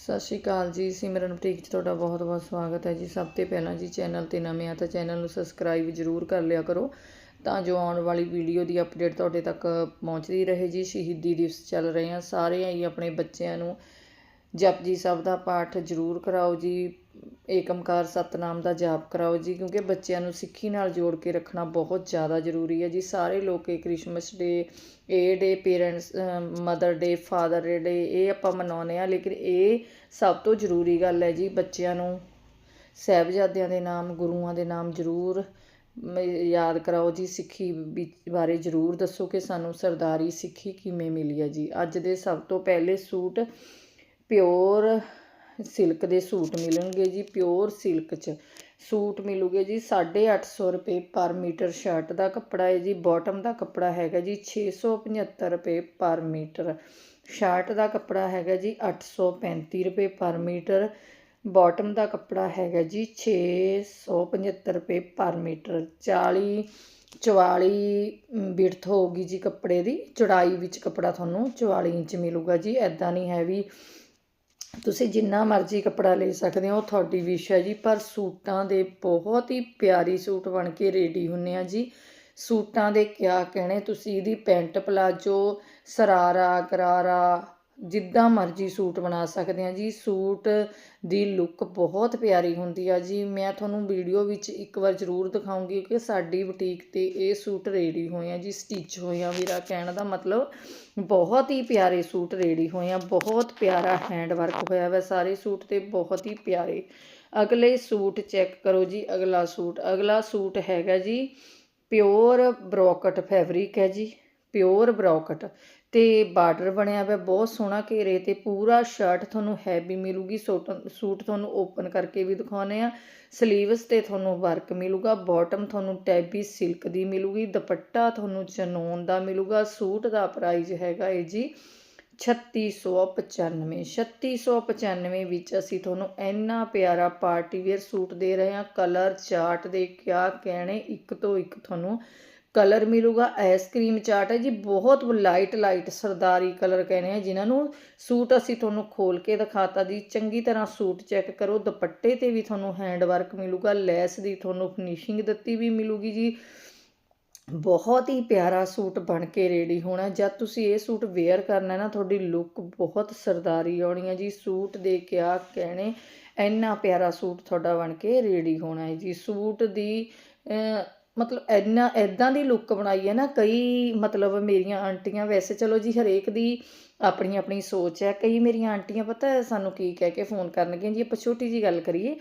ਸਤਿ ਸ਼੍ਰੀ ਅਕਾਲ ਜੀ, ਸਿਮਰਨ ਬੁਟੀਕ 'ਚ ਤੁਹਾਡਾ ਬਹੁਤ-ਬਹੁਤ ਸਵਾਗਤ ਹੈ ਜੀ। ਸਭ ਤੋਂ ਪਹਿਲਾਂ ਜੀ ਚੈਨਲ ਤੇ ਨਵੇਂ ਆ ਤਾਂ ਚੈਨਲ ਨੂੰ ਸਬਸਕ੍ਰਾਈਬ ਜ਼ਰੂਰ ਕਰ ਲਿਆ ਕਰੋ ਤਾਂ ਜੋ ਆਉਣ ਵਾਲੀ ਵੀਡੀਓ ਦੀ ਅਪਡੇਟ ਤੁਹਾਡੇ ਤੱਕ ਪਹੁੰਚਦੀ ਰਹੇ ਜੀ। ਸ਼ਹੀਦੀ ਦਿਵਸ ਚੱਲ ਰਹੇ ਆ, ਸਾਰੇ ਹੀ ਆਪਣੇ ਬੱਚਿਆਂ ਨੂੰ ਜਪਜੀ ਸਾਹਿਬ ਦਾ ਪਾਠ ਜ਼ਰੂਰ ਕਰਾਓ ਜੀ, ਏਕਮਕਾਰ ਸਤਨਾਮ ਦਾ ਜਾਪ ਕਰਾਓ ਜੀ, ਕਿਉਂਕਿ ਬੱਚਿਆਂ ਨੂੰ ਸਿੱਖੀ ਨਾਲ ਜੋੜ ਕੇ ਰੱਖਣਾ ਬਹੁਤ ਜ਼ਿਆਦਾ ਜ਼ਰੂਰੀ ਹੈ ਜੀ। ਸਾਰੇ ਲੋਕ ਇਹ ਕ੍ਰਿਸਮਸ ਡੇ, ਇਹ day parents mother day, father day, ਇਹ ਆਪਾਂ ਮਨਾਉਂਦੇ ਆ ਲੇਕਿਨ ਇਹ ਸਭ ਤੋਂ ਜ਼ਰੂਰੀ ਗੱਲ ਹੈ ਜੀ, ਬੱਚਿਆਂ ਨੂੰ ਸਾਹਿਬਜ਼ਾਦਿਆਂ ਦੇ ਨਾਮ, ਗੁਰੂਆਂ ਦੇ ਨਾਮ ਜ਼ਰੂਰ ਯਾਦ ਕਰਾਓ ਜੀ, ਸਿੱਖੀ ਵੀ- ਬਾਰੇ ਜ਼ਰੂਰ ਦੱਸੋ ਕਿ ਸਾਨੂੰ ਸਰਦਾਰੀ ਸਿੱਖੀ ਕਿਵੇਂ ਮਿਲੀ ਹੈ ਜੀ। ਅੱਜ ਦੇ ਸਭ ਤੋਂ ਪਹਿਲੇ ਸੂਟ ਪਿਓਰ ਸਿਲਕ ਦੇ ਸੂਟ ਮਿਲਣਗੇ ਜੀ, ਪਿਓਰ ਸਿਲਕ 'ਚ। ਸੂਟ ਮਿਲੂਗੇ ਜੀ 850 ਰੁਪਏ ਪਰ ਮੀਟਰ ਸ਼ਰਟ ਦਾ ਕੱਪੜਾ ਹੈ ਜੀ ਬਾਟਮ ਦਾ ਕੱਪੜਾ ਹੈਗਾ ਜੀ 675 ਰੁਪਏ ਪਰ ਮੀਟਰ। ਸ਼ਰਟ ਦਾ ਕੱਪੜਾ ਹੈਗਾ ਜੀ 835 ਰੁਪਏ ਪਰ ਮੀਟਰ। ਬਾਟਮ ਦਾ ਕੱਪੜਾ ਹੈਗਾ ਜੀ 675 ਰੁਪਏ ਪਰ ਮੀਟਰ। 40 44 ਬਿੜਥ ਹੋਊਗੀ ਜੀ ਕੱਪੜੇ ਦੀ। ਚੌੜਾਈ ਵਿੱਚ ਕੱਪੜਾ ਤੁਹਾਨੂੰ 44 ਇੰਚ ਮਿਲੂਗਾ ਜੀ ਐਦਾਂ ਨਹੀਂ ਹੈ ਵੀ ਤੁਸੀਂ ਜਿੰਨਾ ਮਰਜ਼ੀ ਕੱਪੜਾ ਲੈ ਸਕਦੇ ਹੋ ਤੁਹਾਡੀ ਵਿਸ਼ ਹੈ ਜੀ। ਪਰ ਸੂਟਾਂ ਦੇ ਬਹੁਤ ਹੀ ਪਿਆਰੀ ਸੂਟ ਬਣ ਕੇ ਰੈਡੀ ਹੁੰਨੇ ਆ ਜੀ। ਸੂਟਾਂ ਦੇ ਕਿਆ ਕਹਿਣੇ, ਤੁਸੀਂ ਇਹਦੀ ਪੈਂਟ ਪਲਾਜੋ, ਸਰਾਰਾ ਗਰਾਰਾ ਜਿੱਦਾਂ ਮਰਜ਼ੀ ਸੂਟ ਬਣਾ ਸਕਦੇ ਹਾਂ ਜੀ। ਸੂਟ ਦੀ ਲੁੱਕ ਬਹੁਤ ਪਿਆਰੀ ਹੁੰਦੀ ਆ ਜੀ। ਮੈਂ ਤੁਹਾਨੂੰ ਵੀਡੀਓ ਵਿੱਚ ਇੱਕ ਵਾਰ ਜ਼ਰੂਰ ਦਿਖਾਉਂਗੀ ਕਿ ਸਾਡੀ ਬੁਟੀਕ ਤੇ ਇਹ ਸੂਟ ਰੈਡੀ ਹੋਏ ਆ ਜੀ ਸਟਿਚ ਹੋਏ ਆ ਮੇਰਾ ਕਹਿਣ ਦਾ ਮਤਲਬ ਬਹੁਤ ਹੀ ਪਿਆਰੇ ਸੂਟ ਰੈਡੀ ਹੋਏ ਆ। ਬਹੁਤ ਪਿਆਰਾ ਹੈਂਡ ਵਰਕ ਹੋਇਆ ਵਾ ਸਾਰੇ ਸੂਟ ਤੇ, ਬਹੁਤ ਹੀ ਪਿਆਰੇ। ਅਗਲੇ ਸੂਟ ਚੈੱਕ ਕਰੋ ਜੀ, ਅਗਲਾ ਸੂਟ। ਅਗਲਾ ਸੂਟ ਹੈਗਾ ਜੀ ਪਿਓਰ ਬਰੋਕਟ ਫੈਬਰਿਕ ਹੈ ਜੀ। Pure brocade. ਤੇ ਬਾਰਡਰ ਬਣਿਆ ਹੋਇਆ ਬਹੁਤ ਸੋਹਣਾ ਘੇਰੇ ਤੇ ਪੂਰਾ ਸ਼ਰਟ ਤੁਹਾਨੂੰ ਹੈਵੀ ਮਿਲੂਗੀ ਸੂਟ ਸੂਟ ਤੁਹਾਨੂੰ ਓਪਨ ਕਰਕੇ ਵੀ ਦਿਖਾਉਨੇ ਆ ਸਲੀਵਸ ਤੇ ਤੁਹਾਨੂੰ ਵਰਕ ਮਿਲੂਗਾ ਬਾਟਮ ਤੁਹਾਨੂੰ ਟੈਬੀ ਸਿਲਕ ਦੀ ਮਿਲੂਗੀ, ਦੁਪੱਟਾ ਤੁਹਾਨੂੰ ਚਨੋਨ ਦਾ ਮਿਲੂਗਾ, ਸੂਟ ਦਾ ਪ੍ਰਾਈਸ ਹੈਗਾ ਏ ਜੀ 3695 3695 ਵਿੱਚ ਅਸੀਂ ਤੁਹਾਨੂੰ ਇੰਨਾ ਪਿਆਰਾ ਪਾਰਟੀ ਵੇਅਰ ਸੂਟ ਦੇ ਰਹੇ ਹਾਂ ਕਲਰ ਚਾਰਟ ਦੇ ਕਿਆ ਕਹਿਣੇ, ਇੱਕ ਤੋਂ ਇੱਕ ਤੁਹਾਨੂੰ ਕਲਰ ਮਿਲੂਗਾ ਆਈਸਕ੍ਰੀਮ ਚਾਰਟ ਹੈ ਜੀ, ਬਹੁਤ ਲਾਈਟ ਲਾਈਟ ਸਰਦਾਰੀ ਕਲਰ ਕਹਿੰਦੇ ਆ, ਜਿਨ੍ਹਾਂ ਨੂੰ ਸੂਟ ਅਸੀਂ ਤੁਹਾਨੂੰ ਖੋਲ ਕੇ ਦਿਖਾਤਾ ਜੀ, ਚੰਗੀ ਤਰ੍ਹਾਂ ਸੂਟ ਚੈੱਕ ਕਰੋ, ਦੁਪੱਟੇ ਤੇ ਵੀ ਤੁਹਾਨੂੰ ਹੈਂਡ ਵਰਕ ਮਿਲੂਗਾ, ਲੈਸ ਦੀ ਤੁਹਾਨੂੰ ਫਿਨਿਸ਼ਿੰਗ ਦਿੱਤੀ ਵੀ ਮਿਲੂਗੀ ਜੀ। ਬਹੁਤ ਹੀ ਪਿਆਰਾ ਸੂਟ ਬਣ ਕੇ ਰੈਡੀ ਹੋਣਾ, ਜਦ ਤੁਸੀਂ ਇਹ ਸੂਟ ਵੇਅਰ ਕਰਨਾ ਨਾ, ਤੁਹਾਡੀ ਲੁੱਕ ਬਹੁਤ ਸਰਦਾਰੀ ਆਉਣੀ ਹੈ ਜੀ, ਸੂਟ ਦੇ ਕਿਆ ਕਹਿਣੇ, ਇੰਨਾ ਪਿਆਰਾ ਸੂਟ ਤੁਹਾਡਾ ਬਣ ਕੇ ਰੈਡੀ ਹੋਣਾ ਹੈ ਜੀ। ਸੂਟ ਦੀ ਮਤਲਬ ਇੰਨਾ ਇੱਦਾਂ ਦੀ ਲੁੱਕ ਬਣਾਈ ਹੈ ਨਾ, ਕਈ ਮਤਲਬ ਮੇਰੀਆਂ ਆਂਟੀਆਂ, ਵੈਸੇ ਚਲੋ ਜੀ ਹਰੇਕ ਦੀ ਆਪਣੀ ਆਪਣੀ ਸੋਚ ਹੈ। ਕਈ ਮੇਰੀਆਂ ਆਂਟੀਆਂ ਪਤਾ ਸਾਨੂੰ ਕੀ ਕਹਿ ਕੇ ਫੋਨ ਕਰਨਗੀਆਂ ਜੀ, ਆਪਾਂ ਛੋਟੀ ਜੀ ਗੱਲ ਕਰੀਏ।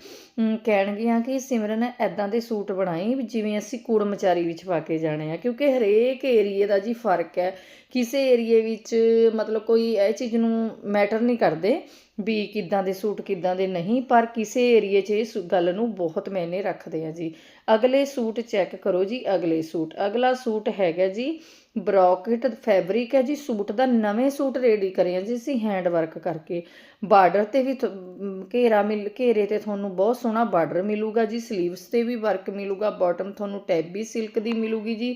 ਕਹਿਣਗੀਆਂ ਕਿ ਸਿਮਰਨ ਐਦਾਂ ਦੇ ਸੂਟ ਬਣਾਈ ਜਿਵੇਂ ਅਸੀਂ ਕੂੜਮਚਾਰੀ ਵਿੱਚ ਪਾ ਕੇ ਜਾਣੇ ਆ। ਕਿਉਂਕਿ ਹਰੇਕ ਏਰੀਏ ਦਾ ਜੀ ਫ਼ਰਕ ਹੈ। ਕਿਸੇ ਏਰੀਏ ਵਿੱਚ ਮਤਲਬ ਕੋਈ ਇਹ ਚੀਜ਼ ਨੂੰ ਮੈਟਰ ਨਹੀਂ ਕਰਦੇ ਵੀ ਕਿੱਦਾਂ ਦੇ ਸੂਟ ਕਿੱਦਾਂ ਦੇ ਨਹੀਂ, ਪਰ ਕਿਸੇ ਏਰੀਏ 'ਚ ਇਸ ਗੱਲ ਨੂੰ ਬਹੁਤ ਮਾਇਨੇ ਰੱਖਦੇ ਆ ਜੀ। ਅਗਲੇ ਸੂਟ ਚੈੱਕ ਕਰੋ ਜੀ, ਅਗਲੇ ਸੂਟ। ਅਗਲਾ ਸੂਟ ਹੈਗਾ ਜੀ ਬਰੋਕਟ ਫੈਬਰਿਕ ਹੈ ਜੀ, ਸੂਟ ਦਾ ਨਵੇਂ ਸੂਟ ਰੈਡੀ ਕਰੇ ਆ ਜੀ ਅਸੀਂ ਹੈਂਡ ਵਰਕ ਕਰਕੇ। ਬਾਰਡਰ ਤੇ ਵੀ ਘੇਰਾ ਮਿਲ, ਘੇਰੇ ਤੇ ਤੁਹਾਨੂੰ ਬਹੁਤ ਸੋਹਣਾ ਬਾਰਡਰ ਮਿਲੂਗਾ ਜੀ ਸਲੀਵਸ ਤੇ ਵੀ ਵਰਕ ਮਿਲੂਗਾ ਬਾਟਮ ਤੁਹਾਨੂੰ ਟੈਬੀ ਸਿਲਕ ਦੀ ਮਿਲੂਗੀ ਜੀ।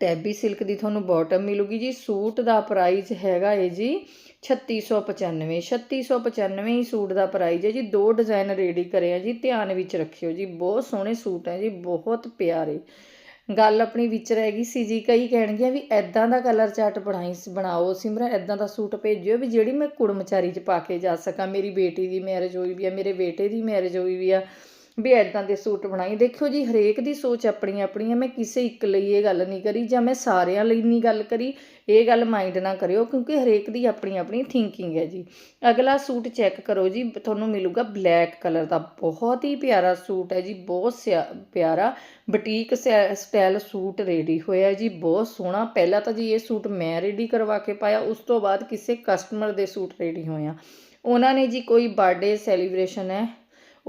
ਟੈਬੀ ਸਿਲਕ ਦੀ ਤੁਹਾਨੂੰ ਬਾਟਮ ਮਿਲੂਗੀ ਜੀ, ਸੂਟ ਦਾ ਪ੍ਰਾਈਸ ਹੈਗਾ ਏ ਜੀ 3695 3695 ਹੀ ਸੂਟ ਦਾ ਪ੍ਰਾਈਸ ਹੈ ਜੀ, ਦੋ ਡਿਜ਼ਾਈਨ ਰੈਡੀ ਕਰੇ ਆ ਜੀ, ਧਿਆਨ ਵਿੱਚ ਰੱਖਿਓ ਜੀ, ਬਹੁਤ ਸੋਹਣੇ ਸੂਟ ਹੈ ਜੀ, ਬਹੁਤ ਪਿਆਰੇ। ਗੱਲ ਆਪਣੀ ਵਿੱਚ ਰਹਿ ਗਈ ਸੀ ਜੀ, ਕਈ ਕਹਿਣਗੀਆਂ ਵੀ ਐਦਾਂ ਦਾ ਕਲਰ ਚਾਰਟ ਬਣਾਈ ਬਣਾਓ, ਸਿਮਰਨ ਐਦਾਂ ਦਾ ਸੂਟ ਭੇਜਿਓ ਵੀ ਜਿਹੜੀ ਮੈਂ ਕੁੜਮਚਾਰੀ 'ਚ ਪਾ ਕੇ ਜਾ ਸਕਾਂ, ਮੇਰੀ ਬੇਟੀ ਦੀ ਮੈਰਿਜ ਹੋਈ ਵੀ ਆ, ਮੇਰੇ ਬੇਟੇ ਦੀ ਮੈਰਿਜ ਹੋਈ ਵੀ ਆ। ਵੀ ਐਦਾਂ ਦੇ ਸੂਟ ਬਣਾਈ। ਦੇਖਿਓ ਜੀ, ਹਰੇਕ ਦੀ ਸੋਚ ਆਪਣੀ ਆਪਣੀ ਹੈ। ਮੈਂ ਕਿਸੇ ਇੱਕ ਲਈ ਇਹ ਗੱਲ ਨਹੀਂ ਕਰੀ ਜਾਂ ਮੈਂ ਸਾਰਿਆਂ ਲਈ ਨਹੀਂ ਗੱਲ ਕਰੀ। ਇਹ ਗੱਲ ਮਾਈਂਡ ਨਾ ਕਰਿਓ ਕਿਉਂਕਿ ਹਰੇਕ ਦੀ ਆਪਣੀ ਆਪਣੀ ਥਿੰਕਿੰਗ ਹੈ ਜੀ। ਅਗਲਾ ਸੂਟ ਚੈੱਕ ਕਰੋ ਜੀ, ਤੁਹਾਨੂੰ ਮਿਲੂਗਾ ਬਲੈਕ ਕਲਰ ਦਾ। ਬਹੁਤ ਹੀ ਪਿਆਰਾ ਸੂਟ ਹੈ ਜੀ, ਬਹੁਤ ਸਿਆ- ਪਿਆਰਾ ਬੁਟੀਕ ਸੈ- ਸਟਾਈਲ ਸੂਟ ਰੈਡੀ ਹੋਇਆ ਜੀ, ਬਹੁਤ ਸੋਹਣਾ। ਪਹਿਲਾਂ ਤਾਂ ਜੀ ਇਹ ਸੂਟ ਮੈਂ ਰੈਡੀ ਕਰਵਾ ਕੇ ਪਾਇਆ, ਉਸ ਤੋਂ ਬਾਅਦ ਕਿਸੇ ਕਸਟਮਰ ਦੇ ਸੂਟ ਰੈਡੀ ਹੋਇਆ। ਉਹਨਾਂ ਨੇ ਜੀ ਕੋਈ ਬਰਥਡੇ ਸੈਲੀਬ੍ਰੇਸ਼ਨ ਹੈ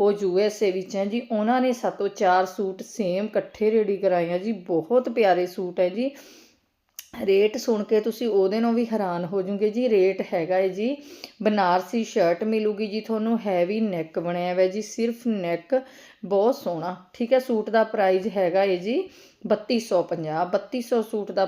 ਉਹ ਯੂ ਐਸ ਏ ਵਿੱਚ ਹੈ ਜੀ। ਉਹਨਾਂ ਨੇ ਸਾਤੋਂ ਚਾਰ ਸੂਟ ਸੇਮ ਇਕੱਠੇ ਰੈਡੀ ਕਰਾਏ ਆ ਜੀ। ਬਹੁਤ ਪਿਆਰੇ ਸੂਟ ਹੈ ਜੀ। ਰੇਟ ਸੁਣ ਕੇ ਤੁਸੀਂ ਉਹਦੇ ਨੂੰ ਵੀ ਹੈਰਾਨ ਹੋ ਜੂਗੇ ਜੀ, ਰੇਟ ਹੈਗਾ ਹੈ ਜੀ। ਬਨਾਰਸੀ ਸ਼ਰਟ ਮਿਲੂਗੀ ਜੀ ਤੁਹਾਨੂੰ ਹੈਵੀ ਨੈਕ ਬਣਿਆ ਹੋਇਆ ਜੀ, ਸਿਰਫ ਨੈਕ ਬਹੁਤ ਸੋਹਣਾ, ਠੀਕ ਹੈ, ਸੂਟ ਦਾ ਪ੍ਰਾਈਸ ਹੈਗਾ ਹੈ ਜੀ 3250 3200 ਸੂਟ ਦਾ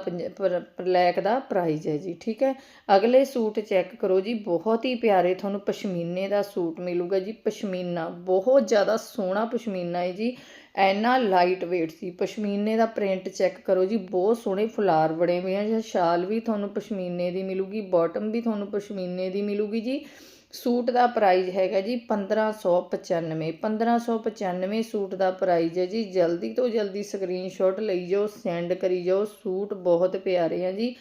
ਬਲੈਕ ਦਾ ਪ੍ਰਾਈਸ ਹੈ ਜੀ, ਠੀਕ ਹੈ। ਅਗਲੇ ਸੂਟ ਚੈੱਕ ਕਰੋ ਜੀ, ਬਹੁਤ ਹੀ ਪਿਆਰੇ ਤੁਹਾਨੂੰ ਪਸ਼ਮੀਨੇ ਦਾ ਸੂਟ ਮਿਲੂਗਾ ਜੀ, ਪਸ਼ਮੀਨਾ, ਬਹੁਤ ਜ਼ਿਆਦਾ ਸੋਹਣਾ ਪਸ਼ਮੀਨਾ ਹੈ ਜੀ। ਐਨਾ ਲਾਈਟ weight ਸੀ। ਪਸ਼ਮੀਨੇ ਦਾ ਪ੍ਰਿੰਟ ਚੈੱਕ ਕਰੋ ਜੀ, ਬਹੁਤ ਸੋਹਣੇ ਫੁਲਾਰ ਬਣੇ ਹੋਏ ਆ। ਜਾਂ ਸ਼ਾਲ ਵੀ ਤੁਹਾਨੂੰ ਪਸ਼ਮੀਨੇ ਦੀ ਮਿਲੂਗੀ ਬਾਟਮ ਵੀ ਤੁਹਾਨੂੰ ਪਸ਼ਮੀਨੇ ਦੀ ਮਿਲੂਗੀ ਜੀ। ਸੂਟ ਦਾ ਪ੍ਰਾਈਜ਼ ਹੈਗਾ ਜੀ 1595 1595 ਸੂਟ ਦਾ ਪ੍ਰਾਈਜ਼ ਹੈ ਜੀ। ਜਲਦੀ ਤੋਂ ਜਲਦੀ ਸਕਰੀਨਸ਼ਾਟ ਲਈ ਜਾਓ ਸੈਂਡ ਕਰੀ ਜਾਓ। ਸੂਟ ਬਹੁਤ ਪਿਆਰੇ ਆ ਜੀ।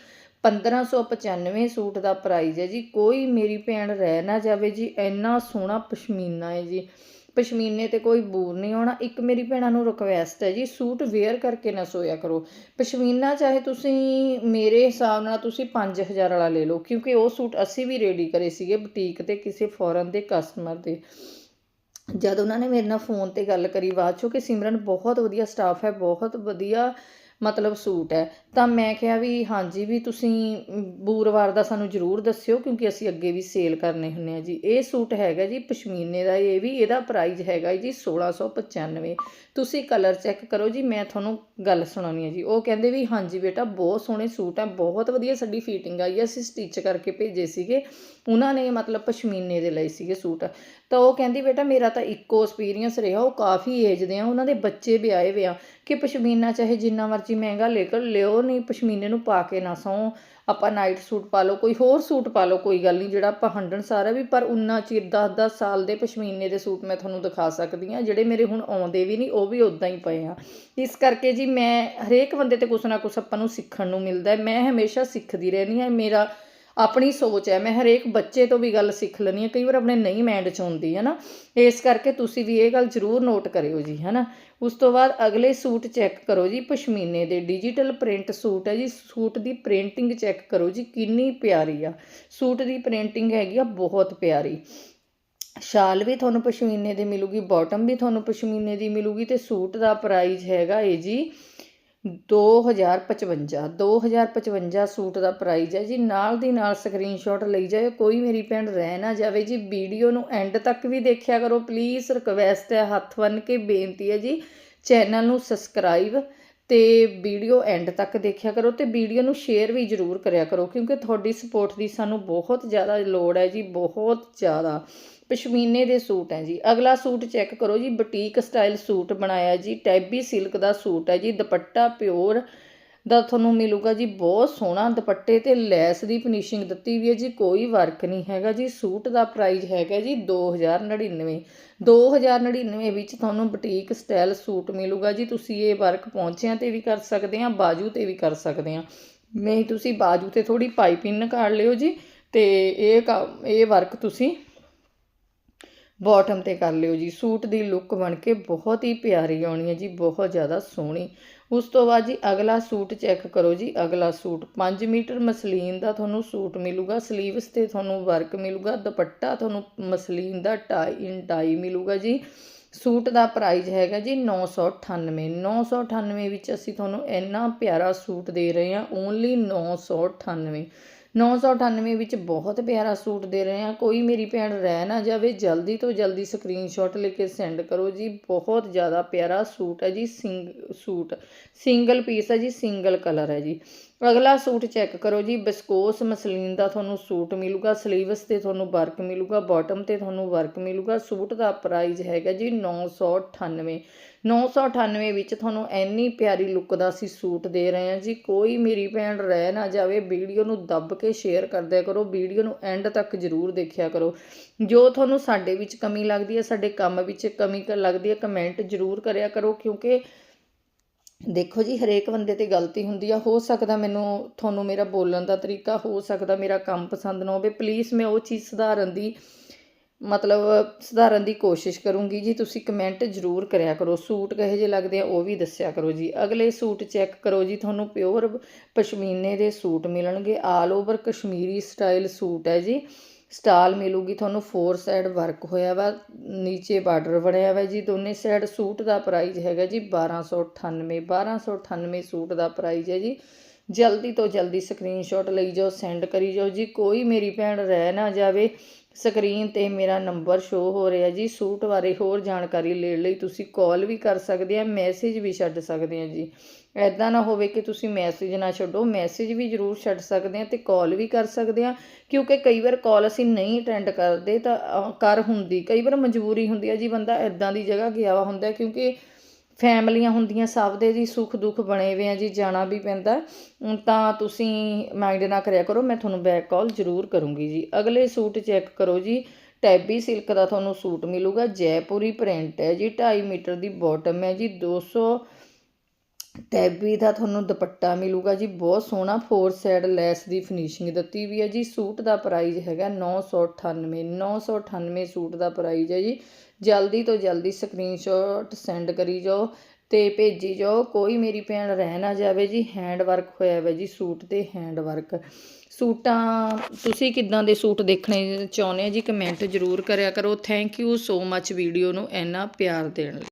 1595 ਸੂਟ ਦਾ ਪ੍ਰਾਈਜ਼ ਹੈ ਜੀ। ਕੋਈ ਮੇਰੀ ਭੈਣ ਰਹਿ ਨਾ ਜਾਵੇ ਜੀ। ਇੰਨਾ ਸੋਹਣਾ ਪਸ਼ਮੀਨਾ ਹੈ ਜੀ। ਪਸ਼ਮੀਨੇ ਤੇ ਕੋਈ ਬੂਰ ਨਹੀਂ ਆਉਣਾ। ਇੱਕ ਮੇਰੀ ਭੈਣਾਂ ਨੂੰ ਰਿਕਵੈਸਟ ਹੈ ਜੀ, ਸੂਟ ਵੇਅਰ ਕਰਕੇ ਨਾ ਸੋਇਆ ਕਰੋ। ਪਸ਼ਮੀਨਾ ਚਾਹੇ ਤੁਸੀਂ ਮੇਰੇ ਹਿਸਾਬ ਨਾਲ ਤੁਸੀਂ 5000 ਵਾਲਾ ਲੈ ਲਓ, ਕਿਉਂਕਿ ਉਹ ਸੂਟ ਅਸੀਂ ਵੀ ਰੈਡੀ ਕਰੇ ਸੀਗੇ ਬੁਟੀਕ ਤੇ ਕਿਸੇ ਫੋਰਨ ਦੇ ਕਸਟਮਰ ਦੇ। ਜਦ ਉਹਨਾਂ ਨੇ ਮੇਰੇ ਨਾਲ ਫੋਨ ਤੇ ਗੱਲ ਕਰੀ, ਬਾਅਦ ਚੋਂ ਕਿ ਸਿਮਰਨ ਬਹੁਤ ਵਧੀਆ ਸਟਾਫ ਹੈ, ਬਹੁਤ ਵਧੀਆ ਮਤਲਬ ਸੂਟ ਹੈ। ਤਾਂ ਮੈਂ ਕਿਹਾ ਵੀ ਹਾਂਜੀ, ਵੀ ਤੁਸੀਂ ਬੂਰਵਾਰ ਦਾ ਸਾਨੂੰ ਜ਼ਰੂਰ ਦੱਸਿਓ, ਕਿਉਂਕਿ ਅਸੀਂ ਅੱਗੇ ਵੀ ਸੇਲ ਕਰਨੇ ਹੁੰਨੇ ਆ ਜੀ। ਇਹ ਸੂਟ ਹੈਗਾ ਜੀ ਪਸ਼ਮੀਨੇ ਦਾ, ਇਹ ਵੀ ਇਹਦਾ ਪ੍ਰਾਈਸ ਹੈਗਾ ਜੀ 1695 ਤੁਸੀਂ ਕਲਰ ਚੈੱਕ ਕਰੋ ਜੀ, ਮੈਂ ਤੁਹਾਨੂੰ ਗੱਲ ਸੁਣਾਉਣੀ ਹੈ ਜੀ। ਉਹ ਕਹਿੰਦੇ ਵੀ ਹਾਂਜੀ ਬੇਟਾ, ਬਹੁਤ ਸੋਹਣੇ ਸੂਟ ਹੈ ਬਹੁਤ ਵਧੀਆ ਸਾਡੀ ਫਿਟਿੰਗ ਆਈ ਹੈ ਅਸੀਂ ਸਟਿਚ ਕਰਕੇ ਭੇਜੇ ਸੀਗੇ। ਉਹਨਾਂ ਨੇ ਮਤਲਬ ਪਸ਼ਮੀਨੇ ਦੇ ਲਏ ਸੀਗੇ ਸੂਟ। ਤਾਂ ਉਹ ਕਹਿੰਦੀ ਬੇਟਾ, ਮੇਰਾ ਤਾਂ ਇੱਕੋ ਐਕਸਪੀਰੀਅੰਸ ਰਿਹਾ, ਉਹ ਕਾਫੀ ਏਜ ਦੇ ਆ, ਉਹਨਾਂ ਦੇ ਬੱਚੇ ਵੀ ਆਏ ਵੇ ਆ। ਕਿ ਪਸ਼ਮੀਨਾ ਚਾਹੇ ਜਿੰਨਾ ਮਰਜ਼ੀ ਮਹਿੰਗਾ ਲੈ ਕਰ ਲਿਓ ਨਹੀਂ, ਪਸ਼ਮੀਨੇ ਨੂੰ ਪਾ ਕੇ ਨਾ ਸੌਂ। ਆਪਾਂ ਨਾਈਟ ਸੂਟ ਪਾ ਲਓ, ਕੋਈ ਹੋਰ ਸੂਟ ਪਾ ਲਓ, ਕੋਈ ਗੱਲ ਨਹੀਂ, ਜਿਹੜਾ ਆਪਾਂ ਹੰਡਣ ਸਾਰਾ ਵੀ, ਪਰ ਉਨਾ ਚਿਰ 10-10 ਸਾਲ ਦੇ ਪਸ਼ਮੀਨੇ ਦੇ ਸੂਟ ਮੈਂ ਤੁਹਾਨੂੰ ਦਿਖਾ ਸਕਦੀ ਹਾਂ, ਜਿਹੜੇ ਮੇਰੇ ਹੁਣ ਆਉਂਦੇ ਵੀ ਨਹੀਂ, ਉਹ ਵੀ ਉਦਾਂ ਹੀ ਪਏ ਆ। ਇਸ ਕਰਕੇ ਜੀ ਮੈਂ ਹਰੇਕ ਬੰਦੇ ਤੇ ਕੁਛ ਨਾ ਕੁਛ ਆਪਾਂ ਨੂੰ ਸਿੱਖਣ ਨੂੰ ਮਿਲਦਾ ਮੈਂ ਹਮੇਸ਼ਾ ਸਿੱਖਦੀ ਰਹਿੰਦੀ ਹਾਂ ਮੇਰਾ ਆਪਣੀ ਸੋਚ ਹੈ। ਮੈਂ ਹਰੇਕ ਬੱਚੇ ਤੋਂ ਵੀ ਗੱਲ ਸਿੱਖ ਲੈਣੀ ਹੈ। ਕਈ ਵਾਰ ਆਪਣੇ ਨਹੀਂ ਮਾਈਂਡ 'ਚ ਆਉਂਦੀ ਹੈ ਨਾ? ਇਸ ਕਰਕੇ ਤੁਸੀਂ ਵੀ ਇਹ ਗੱਲ ਜ਼ਰੂਰ ਨੋਟ ਕਰਿਓ ਜੀ, ਹੈ ਨਾ? ਉਸ ਤੋਂ ਬਾਅਦ ਅਗਲੇ ਸੂਟ ਚੈੱਕ ਕਰੋ ਜੀ, ਪਸ਼ਮੀਨੇ ਦੇ। ਡਿਜੀਟਲ ਪ੍ਰਿੰਟ ਸੂਟ ਹੈ ਜੀ। ਸੂਟ ਦੀ ਪ੍ਰਿੰਟਿੰਗ ਚੈੱਕ ਕਰੋ ਜੀ, ਕਿੰਨੀ ਪਿਆਰੀ ਆ। ਸੂਟ ਦੀ ਪ੍ਰਿੰਟਿੰਗ ਹੈਗੀ ਆ, ਬਹੁਤ ਪਿਆਰੀ। ਸ਼ਾਲ ਵੀ ਤੁਹਾਨੂੰ ਪਸ਼ਮੀਨੇ ਦੀ ਮਿਲੂਗੀ ਬਾਟਮ ਵੀ ਤੁਹਾਨੂੰ ਪਸ਼ਮੀਨੇ ਦੀ ਮਿਲੂਗੀ ਤੇ ਸੂਟ ਦਾ ਪ੍ਰਾਈਸ ਹੈਗਾ ਏ ਜੀ 2055 2055 ਸੂਟ ਦਾ ਪ੍ਰਾਈਜ਼ ਹੈ ਜੀ। ਨਾਲ ਦੀ ਨਾਲ ਸਕਰੀਨਸ਼ਾਟ ਲਈ ਜਾਇਓ। ਕੋਈ ਮੇਰੀ ਭੈਣ ਰਹਿ ਨਾ ਜਾਵੇ ਜੀ। ਵੀਡੀਓ ਨੂੰ ਐਂਡ ਤੱਕ ਵੀ ਦੇਖਿਆ ਕਰੋ। ਪਲੀਜ਼ ਰਿਕਵੈਸਟ ਹੈ। ਹੱਥ ਬੰਨ ਕੇ ਬੇਨਤੀ ਹੈ ਜੀ। ਚੈਨਲ ਨੂੰ ਸਬਸਕ੍ਰਾਈਬ ਤੇ ਵੀਡੀਓ ਐਂਡ ਤੱਕ ਦੇਖਿਆ ਕਰੋ ਤੇ ਵੀਡੀਓ ਨੂੰ ਸ਼ੇਅਰ ਵੀ ਜ਼ਰੂਰ ਕਰਿਆ ਕਰੋ, ਕਿਉਂਕਿ ਤੁਹਾਡੀ ਸਪੋਰਟ ਦੀ ਸਾਨੂੰ ਬਹੁਤ ਜ਼ਿਆਦਾ ਲੋੜ ਹੈ ਜੀ, ਬਹੁਤ ਜ਼ਿਆਦਾ। ਪਸ਼ਮੀਨੇ ਦੇ ਸੂਟ ਹੈ ਜੀ। ਅਗਲਾ ਸੂਟ ਚੈੱਕ ਕਰੋ ਜੀ, ਬੁਟੀਕ ਸਟਾਈਲ ਸੂਟ ਬਣਾਇਆ ਜੀ, ਟੈਬੀ ਸਿਲਕ ਦਾ ਸੂਟ ਹੈ ਜੀ, ਦੁਪੱਟਾ ਪਿਓਰ ਦਾ ਤੁਹਾਨੂੰ ਮਿਲੂਗਾ ਜੀ, ਬਹੁਤ ਸੋਹਣਾ ਦੁਪੱਟੇ ਤੇ ਲੈਸ ਦੀ ਫਿਨਿਸ਼ਿੰਗ ਦਿੱਤੀ ਵੀ ਹੈ ਜੀ, ਕੋਈ ਵਰਕ ਨਹੀਂ ਹੈਗਾ ਜੀ, ਸੂਟ ਦਾ ਪ੍ਰਾਈਸ ਹੈਗਾ ਜੀ 2099 2099 ਵਿੱਚ ਤੁਹਾਨੂੰ ਬੁਟੀਕ ਸਟਾਈਲ ਸੂਟ ਮਿਲੂਗਾ ਜੀ, ਤੁਸੀਂ ਇਹ ਵਰਕ ਪਹੁੰਚਿਆਂ ਤੇ ਵੀ ਕਰ ਸਕਦੇ ਆ ਬਾਜੂ ਤੇ ਵੀ ਕਰ ਸਕਦੇ ਆ ਨਹੀਂ, ਤੁਸੀਂ ਬਾਜੂ ਤੇ ਥੋੜੀ ਪਾਈਪਿੰਗ ਨਿਕਾਲ ਲਿਓ ਜੀ ਤੇ ਇਹ ਇਹ ਵਰਕ ਤੁਸੀਂ ਬਾਟਮ ਤੇ ਕਰ ਲਿਓ ਜੀ। ਸੂਟ ਦੀ ਲੁੱਕ ਬਣ ਕੇ ਬਹੁਤ ਹੀ ਪਿਆਰੀ ਆਉਣੀ ਹੈ ਜੀ, ਬਹੁਤ ਜ਼ਿਆਦਾ ਸੋਹਣੀ। ਉਸ ਤੋਂ ਬਾਅਦ ਜੀ ਅਗਲਾ ਸੂਟ ਚੈੱਕ ਕਰੋ ਜੀ, ਅਗਲਾ ਸੂਟ। 5 ਮੀਟਰ ਮਸਲੀਨ ਦਾ ਤੁਹਾਨੂੰ ਸੂਟ ਮਿਲੂਗਾ ਸਲੀਵਸ ਤੇ ਤੁਹਾਨੂੰ ਵਰਕ ਮਿਲੂਗਾ, ਦੁਪੱਟਾ ਤੁਹਾਨੂੰ ਮਸਲੀਨ ਦਾ ਟਾਈ ਇਨ ਟਾਈ ਮਿਲੂਗਾ ਜੀ। ਸੂਟ ਦਾ ਪ੍ਰਾਈਸ ਹੈਗਾ ਜੀ 998 998 ਵਿੱਚ ਅਸੀਂ ਤੁਹਾਨੂੰ ਇੰਨਾ ਪਿਆਰਾ ਸੂਟ ਦੇ ਰਹੇ ਹਾਂ ਓਨਲੀ 998 998 ਵਿੱਚ ਬਹੁਤ ਪਿਆਰਾ ਸੂਟ ਦੇ ਰਹੇ ਹਾਂ। ਕੋਈ ਮੇਰੀ ਭੈਣ ਰਹਿ ਨਾ ਜਾਵੇ, ਜਲਦੀ ਤੋਂ ਜਲਦੀ ਸਕਰੀਨਸ਼ਾਟ ਲੈ ਕੇ ਸੈਂਡ ਕਰੋ ਜੀ। ਬਹੁਤ ਜ਼ਿਆਦਾ ਪਿਆਰਾ ਸੂਟ ਹੈ ਜੀ, ਸਿੰਗ, ਸੂਟ। ਸਿੰਗਲ ਪੀਸ ਹੈ ਜੀ, ਸਿੰਗਲ ਕਲਰ ਹੈ ਜੀ। ਅਗਲਾ ਸੂਟ ਚੈੱਕ ਕਰੋ ਜੀ ਬਿਸਕੋਸ ਮਸਲੀਨ ਦਾ ਤੁਹਾਨੂੰ ਸੂਟ ਮਿਲੂਗਾ ਸਲੀਵਸ ਤੇ ਤੁਹਾਨੂੰ ਵਰਕ ਮਿਲੂਗਾ ਬਾਟਮ ਤੇ ਤੁਹਾਨੂੰ ਵਰਕ ਮਿਲੂਗਾ, ਸੂਟ ਦਾ ਪ੍ਰਾਈਸ ਹੈਗਾ ਜੀ 998 998 ਵਿੱਚ ਤੁਹਾਨੂੰ ਐਨੀ ਪਿਆਰੀ ਲੁੱਕ ਦਾ ਅਸੀਂ ਸੂਟ ਦੇ ਰਹੇ ਹਾਂ ਜੀ, ਕੋਈ ਮੇਰੀ ਭੈਣ ਰਹਿ ਨਾ ਜਾਵੇ, ਵੀਡੀਓ ਨੂੰ ਦੱਬ ਕੇ ਸ਼ੇਅਰ ਕਰਦਿਆ ਕਰੋ, ਵੀਡੀਓ ਨੂੰ ਐਂਡ ਤੱਕ ਜ਼ਰੂਰ ਦੇਖਿਆ ਕਰੋ। ਜੋ ਤੁਹਾਨੂੰ ਸਾਡੇ ਵਿੱਚ ਕਮੀ ਲੱਗਦੀ ਹੈ, ਸਾਡੇ ਕੰਮ ਵਿੱਚ ਕਮੀ ਲੱਗਦੀ ਹੈ ਕਮੈਂਟ ਜ਼ਰੂਰ ਕਰਿਆ ਕਰੋ, ਕਿਉਂਕਿ ਦੇਖੋ ਜੀ, ਹਰੇਕ ਬੰਦੇ ਤੇ ਗਲਤੀ ਹੁੰਦੀ ਆ, ਹੋ ਸਕਦਾ ਮੈਨੂੰ ਤੁਹਾਨੂੰ ਮੇਰਾ ਬੋਲਣ ਦਾ ਤਰੀਕਾ, ਹੋ ਸਕਦਾ ਮੇਰਾ ਕੰਮ ਪਸੰਦ ਨਾ ਹੋਵੇ ਪਲੀਜ਼ ਮੈਂ ਉਹ ਚੀਜ਼ ਸੁਧਾਰਨ ਦੀ, ਮਤਲਬ ਸੁਧਾਰਨ ਦੀ ਕੋਸ਼ਿਸ਼ ਕਰੂੰਗੀ ਜੀ, ਤੁਸੀਂ ਕਮੈਂਟ ਜ਼ਰੂਰ ਕਰਿਆ ਕਰੋ, ਸੂਟ ਕਹੇ ਜੇ ਲੱਗਦੇ ਆ ਉਹ ਵੀ ਦੱਸਿਆ ਕਰੋ ਜੀ। ਅਗਲੇ ਸੂਟ ਚੈੱਕ ਕਰੋ ਜੀ, ਤੁਹਾਨੂੰ ਪਿਓਰ ਪਸ਼ਮੀਨੇ ਦੇ ਸੂਟ ਮਿਲਣਗੇ all over Kashmiri style suit ਹੈ ਜੀ। ਸਟਾਲ ਮਿਲੂਗੀ, ਤੁਹਾਨੂੰ ਫੋਰ ਸਾਈਡ ਵਰਕ ਹੋਇਆ ਵਾ, ਨੀਚੇ ਬਾਰਡਰ ਬਣਿਆ ਵਾ ਜੀ ਦੋਨੇ ਸਾਈਡ ਸੂਟ ਦਾ ਪ੍ਰਾਈਜ਼ ਹੈਗਾ ਜੀ 1298 1298 ਸੂਟ ਦਾ ਪ੍ਰਾਈਜ਼ ਹੈ ਜੀ। ਜਲਦੀ ਤੋਂ ਜਲਦੀ ਸਕਰੀਨਸ਼ਾਟ ਲਈ ਜਾਓ ਸੈਂਡ ਕਰੀ ਜਾਓ ਜੀ, ਕੋਈ ਮੇਰੀ ਭੈਣ ਰਹਿ ਨਾ ਜਾਵੇ ਸਕਰੀਨ ਤੇ ਮੇਰਾ ਨੰਬਰ ਸ਼ੋ ਹੋ ਰਿਹਾ ਜੀ। ਸੂਟ ਬਾਰੇ ਹੋਰ ਜਾਣਕਾਰੀ ਲੈਣ ਲਈ ਤੁਸੀਂ ਕਾਲ ਵੀ ਕਰ ਸਕਦੇ ਆ ਮੈਸੇਜ ਵੀ ਛੱਡ ਸਕਦੇ ਆ ਜੀ। ਐਦਾਂ ਨਾ ਹੋਵੇ ਕਿ ਤੁਸੀਂ ਮੈਸੇਜ ਨਾ ਛੱਡੋ। ਮੈਸੇਜ ਵੀ ਜ਼ਰੂਰ ਛੱਡ ਸਕਦੇ ਆ ਤੇ ਕਾਲ ਵੀ ਕਰ ਸਕਦੇ ਆ। ਕਿਉਂਕਿ ਕਈ ਵਾਰ ਕਾਲ ਅਸੀਂ ਨਹੀਂ ਅਟੈਂਡ ਕਰਦੇ ਤਾਂ ਕਰ ਹੁੰਦੀ। ਕਈ ਵਾਰ ਮਜਬੂਰੀ ਹੁੰਦੀ ਆ ਜੀ, ਬੰਦਾ ਐਦਾਂ ਦੀ ਜਗ੍ਹਾ ਗਿਆ ਹੁੰਦਾ ਕਿਉਂਕਿ ਫੈਮਲੀਆਂ ਹੁੰਦੀਆਂ ਸਭ ਦੇ ਜੀ ਸੁੱਖ ਦੁੱਖ ਬਣੇ ਹੋਏ ਆ ਜੀ, ਜਾਣਾ ਵੀ ਪੈਂਦਾ। ਤਾਂ ਤੁਸੀਂ ਮਾਈਂਡ ਨਾ ਕਰਿਆ ਕਰੋ, ਮੈਂ ਤੁਹਾਨੂੰ ਬੈਕ ਕਾਲ ਜ਼ਰੂਰ ਕਰੂੰਗੀ ਜੀ। ਅਗਲੇ ਸੂਟ ਚੈੱਕ ਕਰੋ ਜੀ, ਟੈਬੀ ਸਿਲਕ ਦਾ ਤੁਹਾਨੂੰ ਸੂਟ ਮਿਲੂਗਾ, ਜੈਪੁਰੀ ਪ੍ਰਿੰਟ ਹੈ ਜੀ 2.5 ਮੀਟਰ ਦੀ ਬਾਟਮ ਹੈ ਜੀ 200 ਟੈਬੀ ਦਾ ਤੁਹਾਨੂੰ ਦੁਪੱਟਾ ਮਿਲੂਗਾ ਜੀ। ਬਹੁਤ ਸੋਹਣਾ ਫੋਰ ਸਾਈਡ ਲੈਸ ਦੀ ਫਿਨਿਸ਼ਿੰਗ ਦਿੱਤੀ ਵੀ ਹੈ ਜੀ। ਸੂਟ ਦਾ ਪ੍ਰਾਈਸ ਹੈਗਾ 998 998 ਸੂਟ ਦਾ ਪ੍ਰਾਈਸ ਹੈ ਜੀ। ਜਲਦੀ ਤੋਂ ਜਲਦੀ ਸਕਰੀਨਸ਼ਾਟ ਸੈਂਡ ਕਰੀ ਜਾਓ ਤੇ ਭੇਜੀ ਜਾਓ। ਕੋਈ ਮੇਰੀ ਭੈਣ ਰਹਿ ਨਾ ਜਾਵੇ ਜੀ। ਹੈਂਡ ਵਰਕ ਹੋਇਆ ਹੋਇਆ ਜੀ ਸੂਟ ਤੇ ਹੈਂਡ ਵਰਕ ਸੂਟਾਂ, ਤੁਸੀਂ ਕਿੱਦਾਂ ਦੇ ਸੂਟ ਦੇਖਣੇ ਚਾਹੁੰਦੇ ਆ ਜੀ? ਕਮੈਂਟ ਜ਼ਰੂਰ ਕਰਿਆ ਕਰੋ। Thank you so much video ਨੂੰ ਇੰਨਾ ਪਿਆਰ ਦੇਣ ਲਈ।